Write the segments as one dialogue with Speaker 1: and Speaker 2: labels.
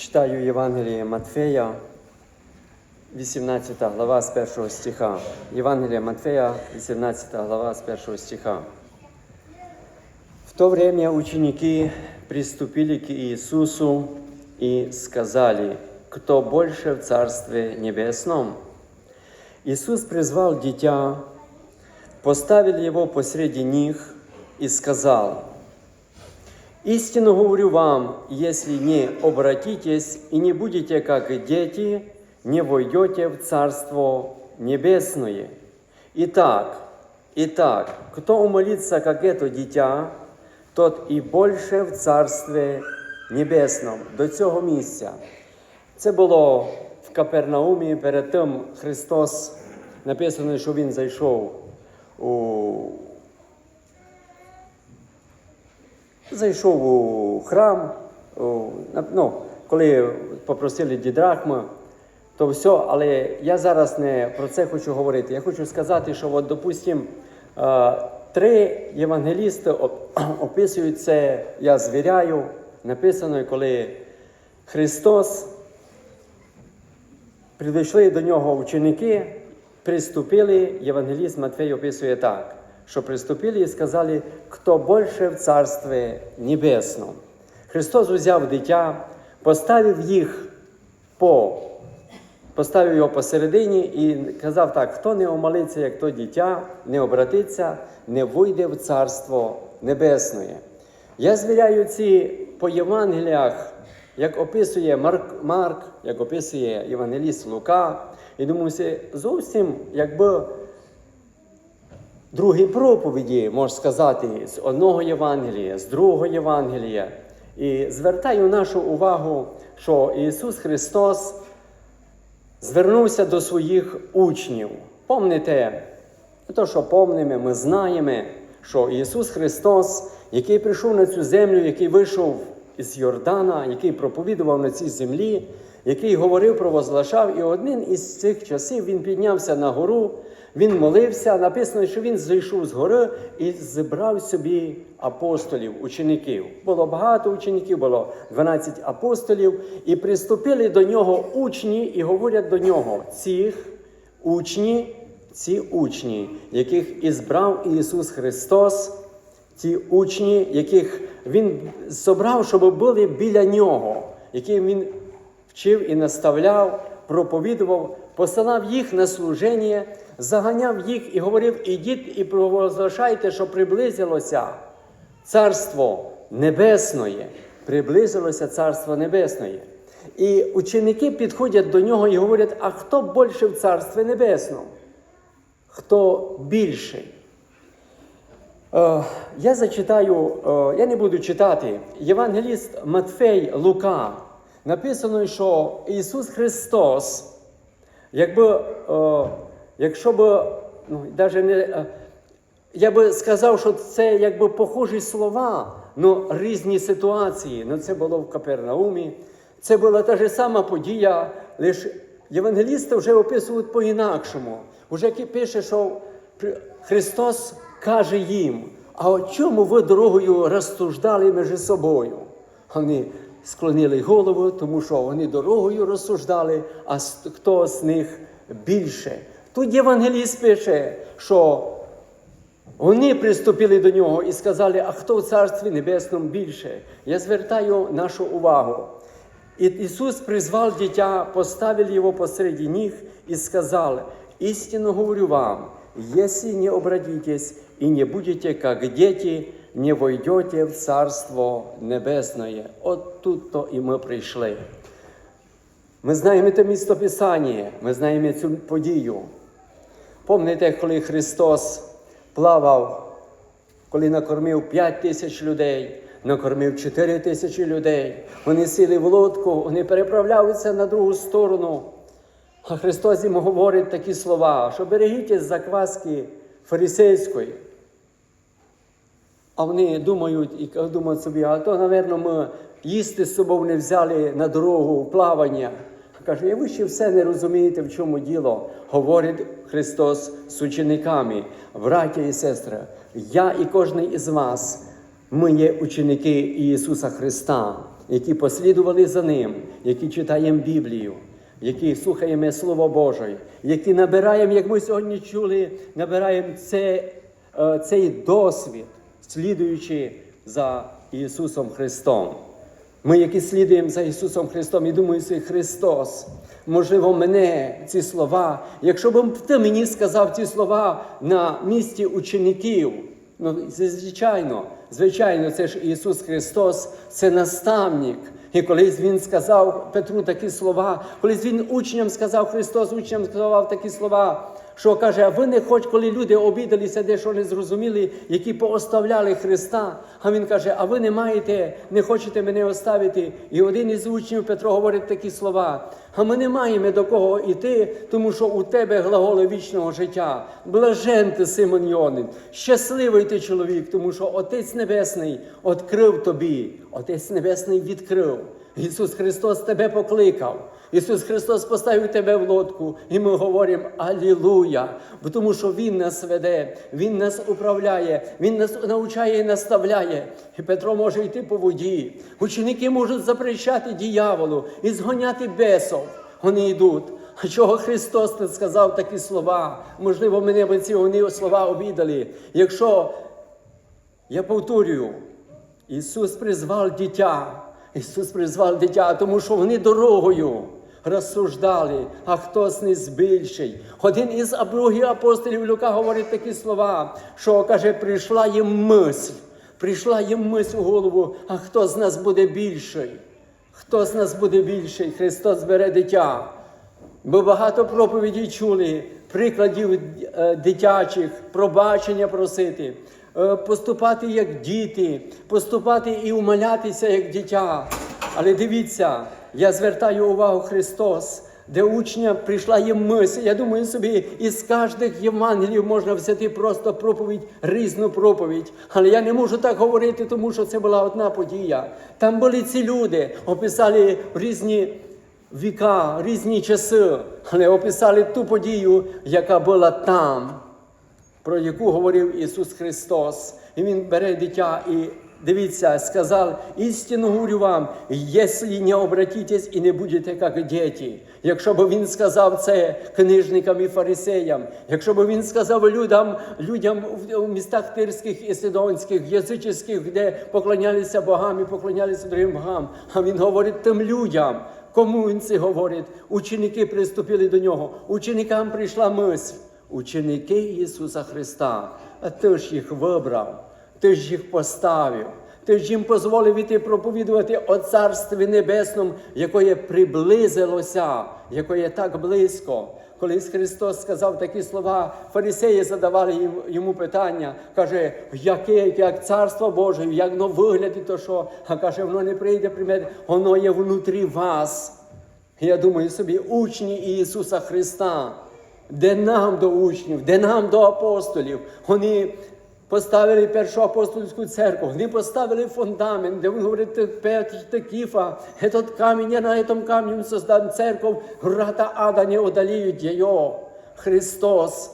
Speaker 1: Читаю Євангеліє Матфея, 18 глава з 1 стиха. Євангелие Матфея, 18 глава с 1 стиха. В то время ученики приступили к Иисусу и сказали, кто больше в Царстве Небесном? Иисус призвал дитя, поставил его посреди них и сказал, Истину говорю вам, если не обратитесь и не будете как дети, не войдете в Царство Небесное. Итак, итак, кто умолится, как это дитя, тот і больше в Царстві Небесном. До цього місця. Це було в Капернаумі. Перед тим Христос написано, що Він зайшов у Зайшов у храм, ну, коли попросили дідрахма, то все, але я зараз не про це хочу говорити. Я хочу сказати, що, от, допустим, е, три євангелісти оп- описують це, я звіряю, написано, коли Христос Прийшли до нього ученики, приступили, Євангеліст Матфей описує так, що приступили і сказали, хто більше в Царстві Небесному. Христос узяв дитя, поставив їх по, поставив його посередині і казав так: хто не омолиться, як то дитя, не обратиться, не вийде в Царство Небесне. Я звіряю ці по Євангеліях, як описує Марк, Марк, як описує Євангеліст Лука, і думаю, зовсім якби другі проповіді, можна сказати, з одного Євангелія, з другого Євангелія. І звертаю нашу увагу, що Ісус Христос звернувся до своїх учнів. Помните, то, що помнимо, ми знаємо, що Ісус Христос, який прийшов на цю землю, який вийшов із Йордана, який проповідував на цій землі, який говорив, провозглашав, і один із цих часів він піднявся на гору, він молився. Написано, що він зійшов з гори і зібрав собі апостолів, учеників. Було багато учеників, було 12 апостолів, і приступили до нього учні і говорять до нього цих учні, ці учні, яких ізбрав Ісус Христос, ті учні, яких Він зібрав, щоб були біля нього, яким Він вчив і наставляв, проповідував, посилав їх на служення, заганяв їх і говорив: ідіть і провозглашайте, що приблизилося Царство Небесне, приблизилося Царство Небесне. І ученики підходять до нього і говорять: а хто більше в Царстві Небесному? Хто більший? Е, Я зачитаю, е, я не буду читати. Євангеліст Матфей Лука. Написано, що Ісус Христос, якби, якщо б, ну, даже не, е, я би сказав, що це якби похожі слова, але різні ситуації. Ну, це було в Капернаумі. Це була та ж сама подія, лише євангелісти вже описують по-інакшому. Уже пише, що Христос каже їм, а от чому ви дорогою розсуждали між собою? Вони склонили голову, тому що вони дорогою розсуждали, а хто з них більше. Тут євангеліст пише, що вони приступили до нього і сказали, а хто в Царстві Небесному більше? Я звертаю нашу увагу. И Иисус призвал дитя, поставил его посреди них и сказал, «Истинно говорю вам, если не обратитесь и не будете как дети, не войдете в Царство Небесное». От тут-то і ми прийшли. Ми знаємо те місто Писання, ми знаємо цю подію. Пам'ятаєте, коли Христос плавав, коли накормив 5 тисяч людей, накормив 4 тисячі людей, вони сіли в лодку, вони переправляються на другу сторону. А Христос їм говорить такі слова, що берегіть закваски фарисейської. А вони думають і думають собі, а то, напевно, ми їсти з собою не взяли на дорогу плавання. Каже, ви ще все не розумієте, в чому діло, говорить Христос з учениками, браття і сестри. Я і кожен із вас, ми є ученики Ісуса Христа. які послідували за ним, які читаємо Біблію, які слухаємо Слово Боже, які набираємо, як ми сьогодні чули, набираємо це, е, цей досвід, слідуючи за Ісусом Христом. Ми, які слідуємо за Ісусом Христом, і думаю, що Христос, можливо, мене ці слова, якщо б ти мені сказав ці слова на місці учеників, ну, звичайно, звичайно, це ж Ісус Христос, це наставник. І колись Він сказав Петру такі слова, колись Він учням сказав, Христос учням сказав такі слова, що каже, а ви не хоч, коли люди обідалися, дещо не зрозуміли, які пооставляли Христа. А він каже, а ви не маєте, не хочете мене оставити. І один із учнів Петро говорить такі слова. А ми не маємо до кого йти, тому що у тебе глаголи вічного життя. Блажен ти, Симон Йонин, щасливий ти чоловік, тому що Отець Небесний відкрив тобі, Отець Небесний відкрив. Ісус Христос тебе покликав. Ісус Христос поставив тебе в лодку, і ми говоримо Алілуя! Тому що Він нас веде, Він нас управляє, Він нас навчає і наставляє. І Петро може йти по воді. Ученики можуть запрещати дияволу і згоняти бесов. Вони йдуть. А чого Христос не сказав такі слова? Можливо, мене би ці вони слова обідали. Якщо я повторюю, Ісус призвав дитя. Ісус призвав дитя, тому що вони дорогою розсуждали, а хто з них більший. Один із других апостолів Люка говорить такі слова, що каже, прийшла їм мисль, прийшла їм мисль у голову, а хто з нас буде більший? Хто з нас буде більший? Христос бере дитя. Ми багато проповідей чули, прикладів е, дитячих, пробачення просити, е, поступати як діти, поступати і умолятися як дитя. Але дивіться, я звертаю увагу Христос, де учня прийшла їм мисль. Я думаю собі, із кожних Євангелів можна взяти просто проповідь, різну проповідь. Але я не можу так говорити, тому що це була одна подія. Там були ці люди, описали різні віка, різні часи, але описали ту подію, яка була там, про яку говорив Ісус Христос. І Він бере дитя і дивіться, сказав, істину говорю вам, якщо не обратитесь і не будете як діти. Якщо б він сказав це книжникам і фарисеям, якщо б він сказав людям, людям в містах тирських і сидонських, язичних, де поклонялися богам і поклонялися другим богам, а він говорить тим людям. Кому він це говорить? Ученики приступили до нього. Ученикам прийшла мисль. Ученики Ісуса Христа, а ти ж їх вибрав, ти ж їх поставив, ти ж їм дозволив іти проповідувати о Царстві Небесному, яке приблизилося, яке так близько. Колись Христос сказав такі слова, фарисеї задавали йому питання, каже, яке як царство Боже, як воно виглядить, то що? А каже, воно не прийде при мене, воно є внутрі вас. Я думаю собі, учні Ісуса Христа, де нам до учнів, де нам до апостолів, вони поставили першу апостольську церкву, вони поставили фундамент, де він говорить, Петр Кіфа, этот камінь, я на этом камні создам церкву, врата ада не одоліють її. Христос,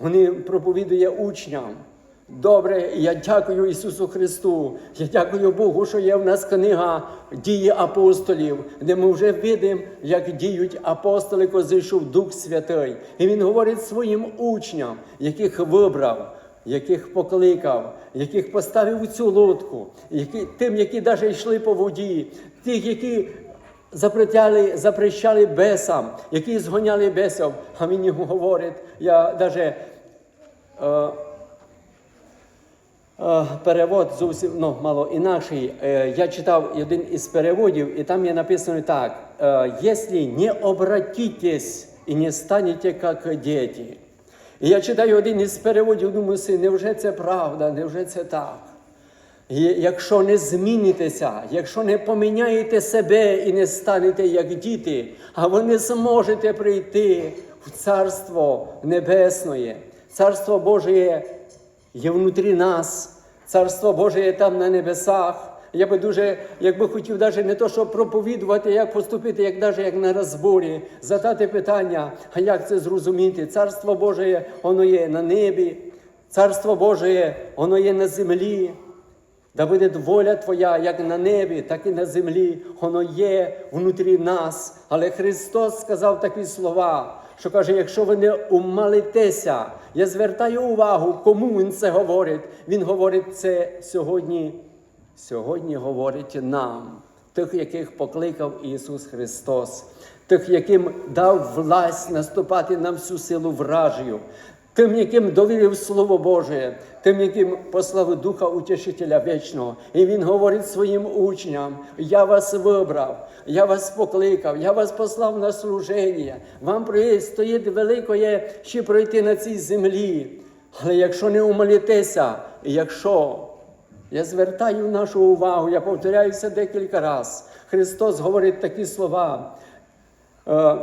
Speaker 1: вони проповідує учням. Добре, я дякую Ісусу Христу. Я дякую Богу, що є в нас книга дії апостолів, де ми вже видимо, як діють апостоли, коли зайшов Дух Святий. І Він говорить своїм учням, яких вибрав, яких покликав, яких поставив у цю лодку, які, тим, які навіть йшли по воді, тих, які запретяли, запрещали бесам, які згоняли бесів. А він йому говорить, я навіть. Е, Е, Перевод зовсім ну, мало інакший. Е, Я читав один із переводів, і там є написано так: е, «Якщо не обратитесь і не станете як діти. І я читаю один із переводів, думаю, си, невже це правда, невже це так? І якщо не змінитеся, якщо не поміняєте себе і не станете як діти, а ви не зможете прийти в Царство Небесне, Царство Боже є внутрі нас, Царство Боже є там на небесах. Я би дуже, якби хотів навіть не то, щоб проповідувати, як поступити, як навіть як на розборі, задати питання, а як це зрозуміти? Царство Боже, воно є на небі, Царство Боже, воно є на землі. Да буде воля Твоя як на небі, так і на землі. Воно є внутрі нас. Але Христос сказав такі слова, що каже: якщо ви не умалитеся, я звертаю увагу, кому Він це говорить. Він говорить це сьогодні. Сьогодні говорить нам, тих, яких покликав Ісус Христос, тих, яким дав власть наступати на всю силу вражію, тим, яким довірив Слово Боже, тим, яким послав Духа Утішителя Вічного. І Він говорить своїм учням: Я вас вибрав, я вас покликав, я вас послав на служення. Вам стоїть великое ще пройти на цій землі. Але якщо не умолітеся, якщо я звертаю нашу увагу, я повторяюся декілька разів. Христос говорить такі слова. Е,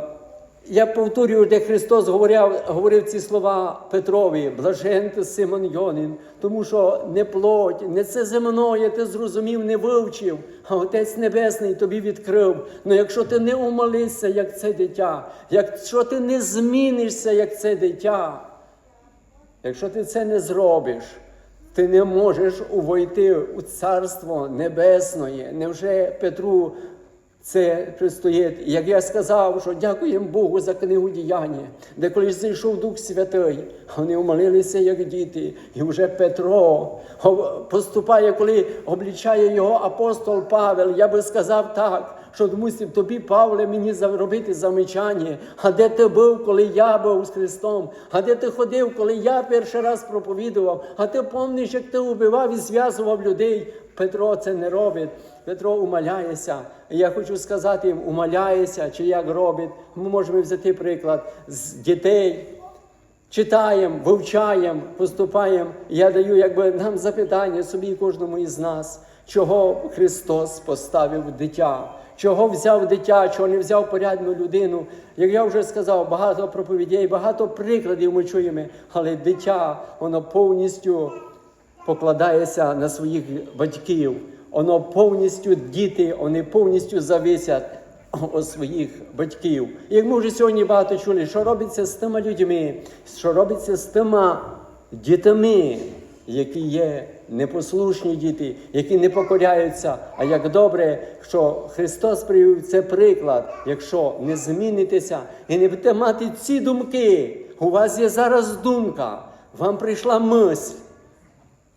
Speaker 1: Я повторюю, де Христос говорив, говорив ці слова Петрові, блажен ти Симон Йонин, тому що не плоть, не це земное, ти зрозумів, не вивчив, а Отець Небесний тобі відкрив. Ну якщо ти не умолишся, як це дитя, якщо ти не змінишся, як це дитя, якщо ти це не зробиш, ти не можеш увойти у Царство Небесне. Невже Петру це пристоїть? Як я сказав, що дякуємо Богу за книгу діяння, де колись зайшов Дух Святий, вони умолилися, як діти, і вже Петро поступає, коли облічає його апостол Павел. Я би сказав так. Що мусив тобі, Павле, мені робити замечання, а де ти був, коли я був з Христом, а де ти ходив, коли я перший раз проповідував, а ти пам'ятаєш, як ти убивав і зв'язував людей. Петро це не робить. Петро умаляється. Я хочу сказати їм, умаляється, чи як робить. Ми можемо взяти приклад з дітей. Читаємо, вивчаємо, поступаємо. Я даю якби нам запитання собі кожному із нас, чого Христос поставив дитя. Чого взяв дитя, чого не взяв порядну людину. Як я вже сказав, багато проповідей, багато прикладів ми чуємо, але дитя, воно повністю покладається на своїх батьків. Воно повністю діти, вони повністю зависять у своїх батьків. Як ми вже сьогодні багато чули, що робиться з тими людьми, що робиться з тими дітьми, які є непослушні діти, які не покоряються. А як добре, що Христос привів це приклад, якщо не змінитеся і не будете мати ці думки, у вас є зараз думка, вам прийшла мисль.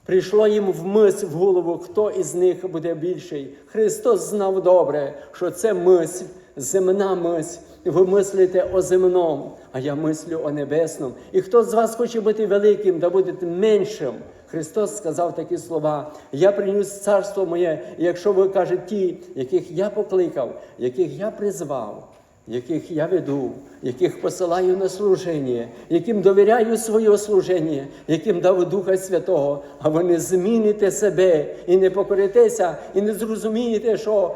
Speaker 1: Прийшло їм в мисль в голову, хто із них буде більший. Христос знав добре, що це мисль, земна мисль. Ви мислите о земному, а я мислю о небесному. І хто з вас хоче бути великим, да буде меншим. Христос сказав такі слова: Я приніс царство моє, якщо ви кажете ті, яких я покликав, яких я призвав, яких я веду, яких посилаю на служення, яким довіряю своє служення, яким дав Духа Святого, а ви не зміните себе і не покоритеся, і не зрозумієте, що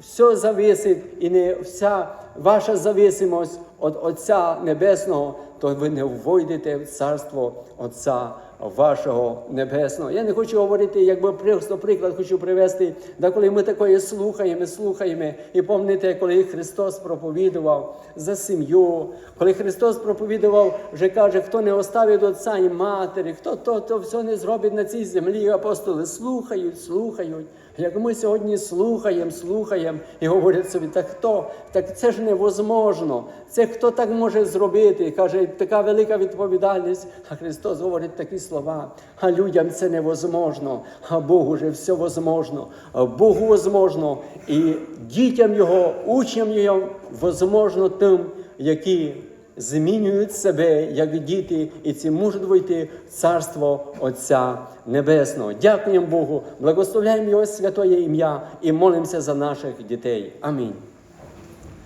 Speaker 1: все зависить, і не вся ваша зависимость від Отця Небесного, то ви не ввойдете в царство Отця вашого небесного. Я не хочу говорити, якби просто приклад хочу привести, да коли ми такое слухаємо, слухаємо, і пам'ятаєте, коли Христос проповідував за сім'ю, коли Христос проповідував, вже каже, хто не оставить отця і матері, хто то, то все не зробить на цій землі. Апостоли слухають, слухають. Як ми сьогодні слухаємо, слухаємо і говорять собі, так хто? Так це ж невозможно. Це хто так може зробити? Каже, така велика відповідальність. А Христос говорить такі слова. А людям це невозможно, а Богу вже все возможно. А Богу возможно. І дітям Його, учням Його возможно тим, які змінюють себе як діти, і ці можуть вийти в царство Отця Небесного. Дякуємо Богу, благословляємо Його святоє ім'я і молимося за наших дітей. Амінь.